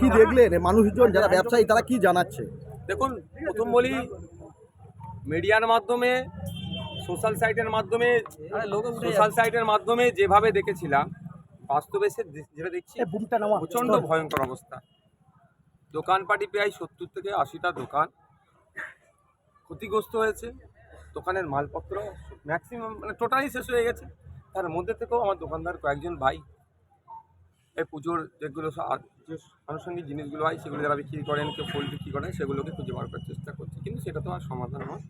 কি দেখলেন মানুষজন যারা ব্যবসায়ী তারা কি জানাচ্ছে? দেখুন প্রথম বলি মিডিয়ার মাধ্যমে সোশ্যাল সাইটের মাধ্যমে সোশ্যাল সাইটের মাধ্যমে যেভাবে দেখেছিলাম বাস্তবে সে যেটা দেখছি প্রচণ্ড ভয়ঙ্কর অবস্থা। দোকানপাটি প্রায় সত্তর থেকে আশিটা দোকান ক্ষতিগ্রস্ত হয়েছে। দোকানের মালপত্র ম্যাক্সিমাম মানে টোটালি শেষ হয়ে গেছে। তার মধ্যে থেকেও আমার দোকানদার কয়েকজন ভাই এই পুজোর যেগুলো যে আনুষঙ্গিক জিনিসগুলো হয়, সেগুলো যারা বিক্রি করেন, কেউ ফুল বিক্রি করেন, সেগুলোকে খুঁজে বার করার চেষ্টা করছে। কিন্তু সেটা তো আর সমাধান নয়।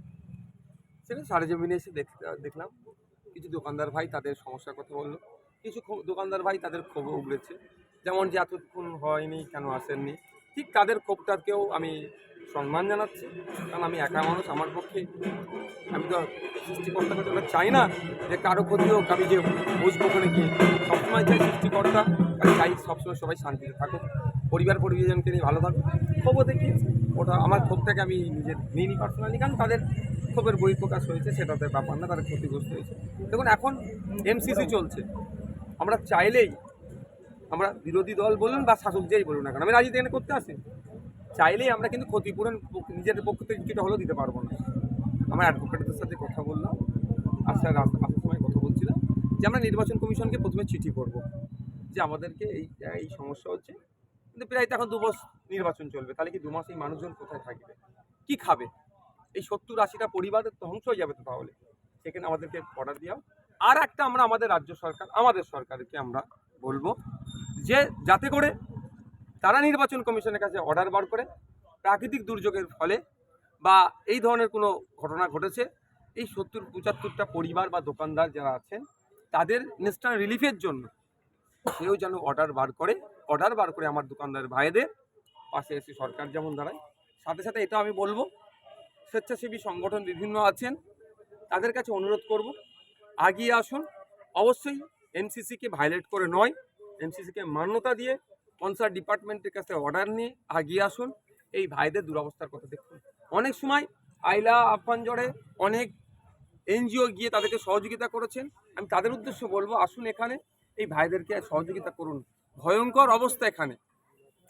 সেটা সারে জমিনে এসে দেখ দেখলাম। কিছু দোকানদার ভাই তাদের সমস্যার কথা বলল। কিছু দোকানদার ভাই তাদের ক্ষোভ উগড়েছে। যেমন যে এতক্ষণ হয়নি, কেন আসেননি? ঠিক তাদের ক্ষোভটাকেও আমি সম্মান জানাচ্ছি। কারণ আমি একা মানুষ, আমার পক্ষে আমি তো সৃষ্টিকর্তাকে চাই না যে কারও ক্ষতি হোক, আমি যে বুঝব ওখানে গিয়ে। সবসময় চাই সৃষ্টিকর্তা চাই সবসময় সবাই শান্তিতে থাকুক। পরিবার পরিজনকে নিয়ে ভালো থাকুক। ক্ষোভও দেখি। ওটা আমার ক্ষোভটাকে আমি নিজের নিইনি পার্সোনালি কারণ তাদের ক্ষোভের বই প্রকাশ হয়েছে, সেটাতে ব্যাপার না, তারা ক্ষতিগ্রস্ত হয়েছে। দেখুন, এখন এমসিসি চলছে। আমরা চাইলেই আমরা বিরোধী দল বলুন বা শাসক যেই বলুন না কেন, আমি রাজনীতি এখানে করতে আসি। চাইলেই আমরা কিন্তু ক্ষতিপূরণ নিজেদের পক্ষ থেকে কিছুটা হলেও দিতে পারব না। আমরা অ্যাডভোকেটদের সাথে কথা বললাম। আসার আসার সময় কথা বলছিলাম যে আমরা নির্বাচন কমিশনকে প্রথমে চিঠি করব। যে আমাদেরকে এই এই সমস্যা হচ্ছে। কিন্তু প্রায় তো এখন দু মাস নির্বাচন চলবে। তাহলে কি দু মাস এই মানুষজন কোথায় থাকবে? কি খাবে? এই সত্তর আশিটা পরিবারের ধ্বংস হয়ে যাবে তো তাহলে? সেখানে আমাদেরকে অর্ডার দেওয়া আর একটা আমরা আমাদের রাজ্য সরকার, আমাদের সরকারকে আমরা বলব যে যাতে করে তারা নির্বাচন কমিশনের কাছে অর্ডার বার করে, প্রাকৃতিক দুর্যোগের ফলে বা এই ধরনের কোনো ঘটনা ঘটেছে, এই সত্তর পঁচাত্তরটা পরিবার বা দোকানদার যারা আছেন, তাদের ইনস্ট্যান্ট রিলিফের জন্য সেও যেন অর্ডার বার করে অর্ডার বার করে আমার দোকানদার ভাইদের পাশে এসে সরকার যেমন দাঁড়ায়। সাথে সাথে এটা আমি বলব, স্বেচ্ছাসেবী সংগঠন বিভিন্ন আছেন, তাদের কাছে অনুরোধ করব, আগিয়ে আসুন। অবশ্যই এমসিসিকে ভায়োলেট করে নয় এমসিসিকে মান্যতা দিয়ে কনসার্ট ডিপার্টমেন্টের কাছে অর্ডার নিয়ে আগিয়ে আসুন। এই ভাইদের দুরবস্থার কথা দেখুন। অনেক সময় আইলা আফানজড়ে অনেক এনজিও গিয়ে তাদেরকে সহযোগিতা করেছেন। আমি তাদের উদ্দেশ্যে বলব, আসুন এখানে এই ভাইদেরকে সহযোগিতা করুন। ভয়ঙ্কর অবস্থা এখানে।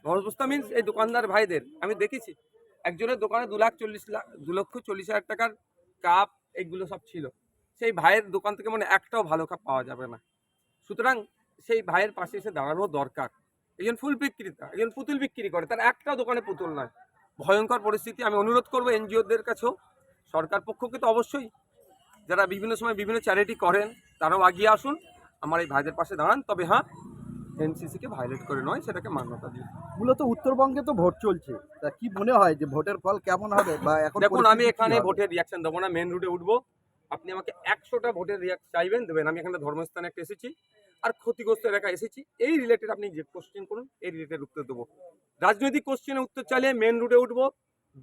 অবস্থা মিনস এই দোকানদার ভাইদের। আমি দেখেছি, একজনের দোকানে দু লাখ চল্লিশ লাখ, দু লক্ষ চল্লিশ হাজার টাকার কাপ এগুলো সব ছিল। সেই ভাইয়ের দোকান থেকে মানে একটাও ভালো কাপ পাওয়া যাবে না। সুতরাং সেই ভাইয়ের পাশে এসে দাঁড়ানো দরকার। একজন ফুল বিক্রেতা, একজন পুতুল বিক্রি করে, তার একটাও দোকানে পুতুল নয়। ভয়ঙ্কর পরিস্থিতি। আমি অনুরোধ করব এনজিওদের কাছেও, সরকার পক্ষকে তো অবশ্যই, যারা বিভিন্ন সময় বিভিন্ন চ্যারিটি করেন, তারাও আগিয়ে আসুন। আমার এই ভাইদের পাশে দাঁড়ান তবে হ্যাঁ এনসিসিকে ভায়োলেট করে নয় সেটাকে মান্যতা দিন। মূলত উত্তরবঙ্গে তো ভোট চলছে। তা কি মনে হয় যে ভোটের ফল কেমন হবে বা এখন দেখুন আমি এখানে ভোটের রিয়াকশন দেবো না মেন রুটে উঠবো। আপনি আমাকে একশোটা ভোটের রিয়াক্ট চাইবেন দেবেন। আমি এখানে ধর্মস্থানে একটা এসেছি আর ক্ষতিগ্রস্ত এলাকায় এসেছি। এই রিলেটেড আপনি যে কোশ্চেন করুন এই রিলেটেড উত্তর দেবো। রাজনৈতিক কোশ্চেনের উত্তর চাইলে মেন রুটে উঠবো।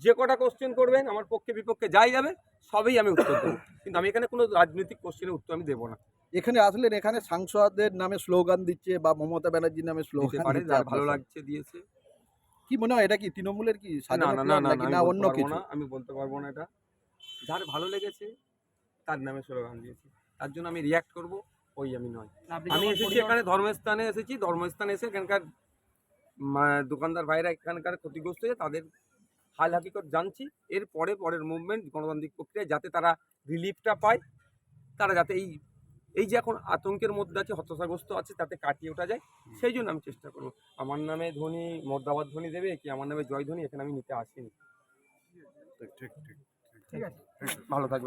যে কটা কোশ্চেন করবেন আমার পক্ষে বিপক্ষে যাই যাবে। সবই আমি উত্তর দেবো। কিন্তু আমি এখানে কোনো রাজনৈতিক কোশ্চেনের উত্তর আমি দেবো না। এখানে আসলেন এখানে সাংসদের নামে স্লোগান দিচ্ছে বা মমতা ব্যানার্জির নামে স্লোগান ভালো লাগছে দিয়েছে। কি মনে হয় এটা কি তৃণমূলের কি না না না না নাকি না, না আমি অন্য বলতে পারব কিছু? না আমি বলতে পারব না এটা। যার ভালো লেগেছে তার নামে স্লোগান দিয়েছি। তার জন্য আমি রিয়াক্ট করব ওই আমি নয়। আমি এসেছি এখানে ধর্মস্থানে এসেছি ধর্মস্থানে এসে এখানকার দোকানদার ভাইরা এখানকার ক্ষতিগ্রস্ত হয়ে তাদের হাল হাকিকত জানছি। এর পরে পরের মুভমেন্ট গণতান্ত্রিক প্রক্রিয়ায় যাতে তারা রিলিফটা পায় তারা যাতে এই এই যে এখন আতঙ্কের মধ্যে আছে হতাশাগ্রস্ত আছে তাতে কাটিয়ে ওঠা যায় সেই জন্য আমি চেষ্টা করব। আমার নামে ধ্বনি মর্দাবাদ ধ্বনি দেবে কি আমার নামে জয় ধ্বনি এখানে আমি নিতে আসিনি। ঠিক আছে। ভালো থাকবে